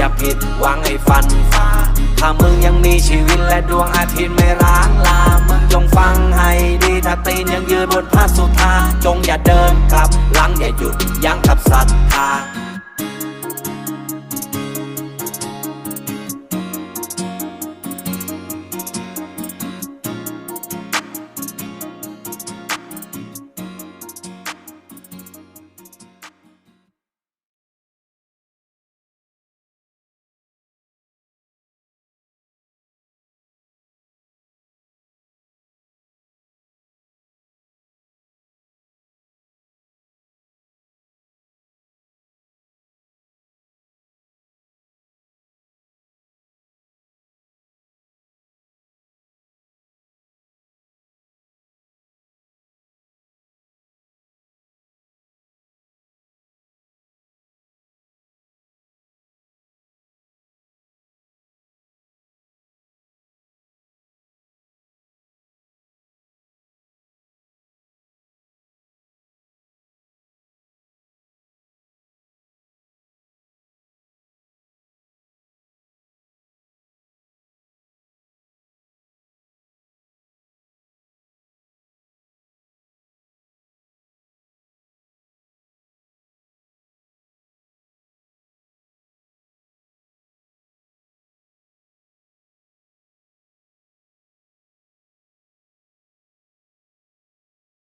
อย่าผิดหวังให้ฟันฟ้าถ้ามึงยังมีชีวิตและดวงอาทิตย์ไม่ร้างลา มึงจงฟังให้ดีถ้าตีนยังยืนบนผ้าสุธาจงอย่าเดินกลับหลังอย่าหยุดยั้งกับศรัทธา